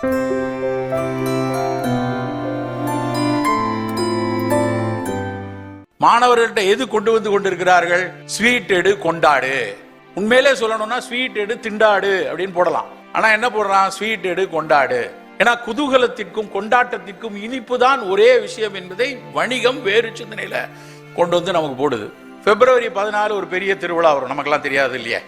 மாணவர்கள்ட்ட எது கொண்டு வந்து கொண்டிருக்கிறார்கள்? ஸ்வீட் எடு கொண்டாடு. உண்மையிலே சொல்லணும்னா ஸ்வீட் எடு திண்டாடு அப்படின்னு போடலாம். ஆனா என்ன போடுறான்? ஸ்வீட் எடு கொண்டாடு. ஏன்னா குதூகலத்திற்கும் கொண்டாட்டத்திற்கும் இனிப்பு தான் ஒரே விஷயம் என்பதை வணிகம் வேறு சிந்தனையில கொண்டு வந்து நமக்கு போடுது. பிப்ரவரி பதினாலு ஒரு பெரிய திருவிழா வரும். நமக்கெல்லாம் தெரியாது இல்லையா?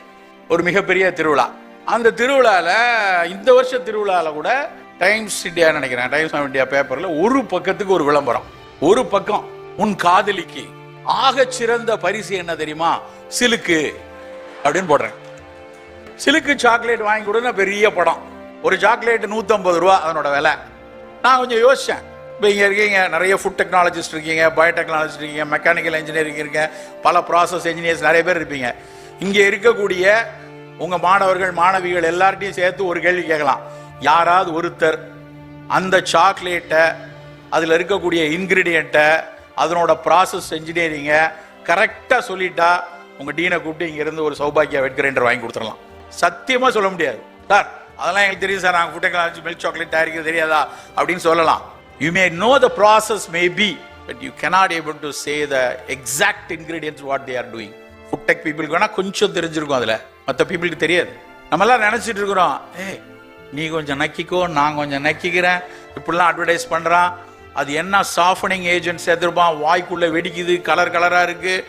ஒரு மிகப்பெரிய திருவிழா. அந்த திருவிழாவில் இந்த வருஷ திருவிழாவில் கூட டைம்ஸ் இந்தியா நினைக்கிறேன்? டைம்ஸ் ஆஃப் இந்தியா பேப்பரில் ஒரு பக்கத்துக்கு ஒரு விளம்பரம். ஒரு பக்கம் உன் காதலிக்கு ஆக சிறந்த பரிசு என்ன தெரியுமா? சிலுக்கு அப்படின்னு போடுறேன். சிலுக்கு சாக்லேட் வாங்கி கொடுன்னா பெரிய படம். ஒரு சாக்லேட் 150 ரூபா அதனோட விலை. நான் கொஞ்சம் யோசித்தேன் இப்போ இங்கே இருக்கீங்க நிறைய ஃபுட் டெக்னாலஜிஸ்ட் இருக்கீங்க பயோடெக்னாலஜிஸ்ட் இருக்கீங்க மெக்கானிக்கல் இன்ஜினியரிங் இருக்கீங்க பல ப்ராசஸ் இன்ஜினியர்ஸ் நிறைய பேர் இருப்பீங்க. இங்கே இருக்கக்கூடிய உங்கள் மாணவர்கள் மாணவிகள் எல்லார்ட்டையும் சேர்த்து ஒரு கேள்வி கேட்கலாம். யாராவது ஒருத்தர் அந்த சாக்லேட்டை அதில் இருக்கக்கூடிய இன்கிரீடியண்ட்டை அதனோட ப்ராசஸ் இன்ஜினியரிங்கை கரெக்டாக சொல்லிட்டா உங்கள் டீனை கூப்பிட்டு இங்கேருந்து ஒரு சௌபாக்கியா வெட் வாங்கி கொடுத்துடலாம். சத்தியமாக சொல்ல முடியாது. சார் அதெல்லாம் எங்களுக்கு தெரியும் சார். நாங்கள் ஃபுட் டெக்னாலஜி மில்க் சாக்லேட் தயாரிக்கிறது தெரியாதா? அப்படின்னு சொல்லலாம். You may know the process maybe but you cannot able to say the exact ingredients what they are doing food tech பீப்புளுக்கு வேணால் கொஞ்சம் தெரிஞ்சிருக்கும் அதில். மற்ற பீப்புளுக்கு தெரியாது. நம்மெல்லாம் நினச்சிட்டு நினைச்சிட்டு இருக்கிறோம் ஏய் நீ கொஞ்சம் நக்கிக்கோ நான் கொஞ்சம் நக்கிக்கிறேன். இப்படிலாம் அட்வர்டைஸ் பண்ணுறான் அது என்ன சாஃபனிங் ஏஜென்ட் சேர்த்துருப்பான் வாய்க்குள்ளே வெடிக்குது கலர் கலராக இருக்குது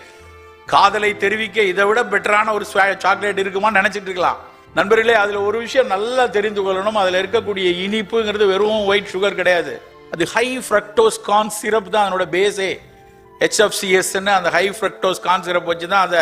காதலை தெரிவிக்க இதை விட பெட்டரான ஒரு சாக்லேட் இருக்குமான்னு நினச்சிட்டு இருக்கலாம். நண்பர்களே அதில் ஒரு விஷயம் நல்லா தெரிந்து கொள்ளணும். அதில் இருக்கக்கூடிய இனிப்புங்கிறது வெறும் ஒயிட் சுகர் கிடையாது. அது ஹை ஃப்ரக்டோஸ் கார்ன் சிரப் தான் அதனோட பேஸே ஹெச்எஃப்சிஎஸ்ன்னு அந்த ஹை ஃப்ரக்டோஸ் கார்ன் சிரப் வச்சு தான் அதை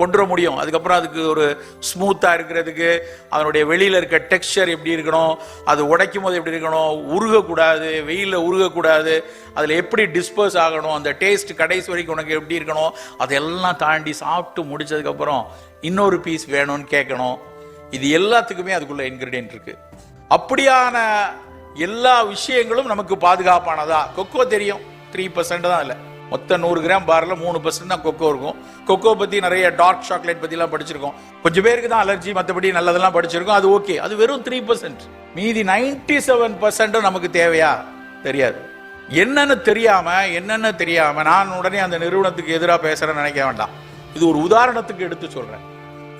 கொண்டு வர முடியும். அதுக்கப்புறம் அதுக்கு ஒரு ஸ்மூத்தாக இருக்கிறதுக்கு அதனுடைய வெளியில் இருக்க டெக்ஸ்சர் எப்படி இருக்கணும் அது உடைக்கும் போது எப்படி இருக்கணும் உருகக்கூடாது வெயிலில் உருகக்கூடாது அதில் எப்படி டிஸ்போஸ் ஆகணும் அந்த டேஸ்ட் கடைசி வரைக்கும் உனக்கு எப்படி இருக்கணும் அதெல்லாம் தாண்டி சாப்பிட்டு முடிச்சதுக்கப்புறம் இன்னொரு பீஸ் வேணும்னு கேட்கணும். இது எல்லாத்துக்குமே அதுக்குள்ள இன்க்ரீடியன்ட் இருக்குது அப்படியான எல்லா விஷயங்களும் நமக்கு பாதுகாப்பானதா? கொக்கோ தெரியும். த்ரீ பர்சன்ட் தான் இல்லை மொத்தம் நூறு கிராம் பாரில் மூணு பர்சன்ட் தான் கொக்கோ இருக்கும். கொக்கோ பற்றி நிறைய டார்க் சாக்லேட் பற்றிலாம் படிச்சிருக்கோம். கொஞ்சம் பேருக்கு தான் அலர்ஜி மற்றபடி நல்லதெல்லாம் படிச்சிருக்கோம். அது ஓகே அது வெறும் த்ரீ பர்சன்ட் மீதி நைன்டி செவன் பர்சன்ட்டும் நமக்கு தேவையா? தெரியாது. என்னன்னு தெரியாம என்னன்னு தெரியாம நான் உடனே அந்த நிறுவனத்துக்கு எதிராக பேசுறேன்னு நினைக்க வேண்டாம். இது ஒரு உதாரணத்துக்கு எடுத்து சொல்றேன்.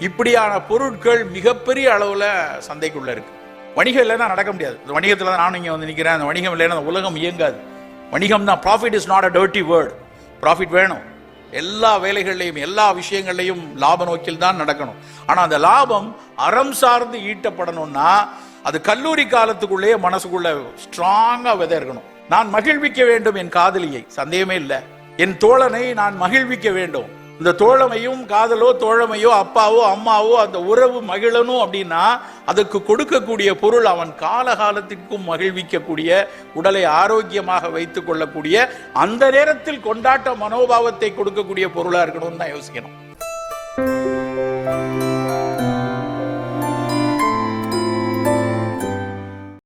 இப்படியான பொருட்கள் மிகப்பெரிய அளவுல சந்தைக்குள்ள இருக்கு. வணிகம் இல்லைன்னா நடக்க முடியாது. வணிகத்தில் தான் நானும் இங்கே வந்து நிற்கிறேன் அந்த வணிகம் இல்லைன்னா அந்த உலகம் இயங்காது. வணிகம் தான் profit is not a dirty word profit வேணும். எல்லா வேலைகள்லையும் எல்லா விஷயங்கள்லையும் லாப நோக்கில் தான் நடக்கணும். ஆனால் அந்த லாபம் அறம் சார்ந்து ஈட்டப்படணும்னா அது கல்லூரி காலத்துக்குள்ளேயே மனசுக்குள்ள ஸ்ட்ராங்காக விதை இருக்கணும் நான் மகிழ்விக்க வேண்டும் என் காதலியை. சந்தேகமே இல்லை. என் தோழனை நான் மகிழ்விக்க வேண்டும். இந்த தோழமையும் காதலோ தோழமையோ அப்பாவோ அம்மாவோ அந்த உறவு மகிழணும் அப்படின்னா அதுக்கு கொடுக்கக்கூடிய பொருள் அவன் காலகாலத்திற்கும் மகிழ்விக்கக்கூடிய உடலை ஆரோக்கியமாக வைத்துக் கொள்ளக்கூடிய அந்த நேரத்தில் கொண்டாட்ட மனோபாவத்தை கொடுக்கக்கூடிய பொருளா இருக்கணும்னு தான் யோசிக்கணும்.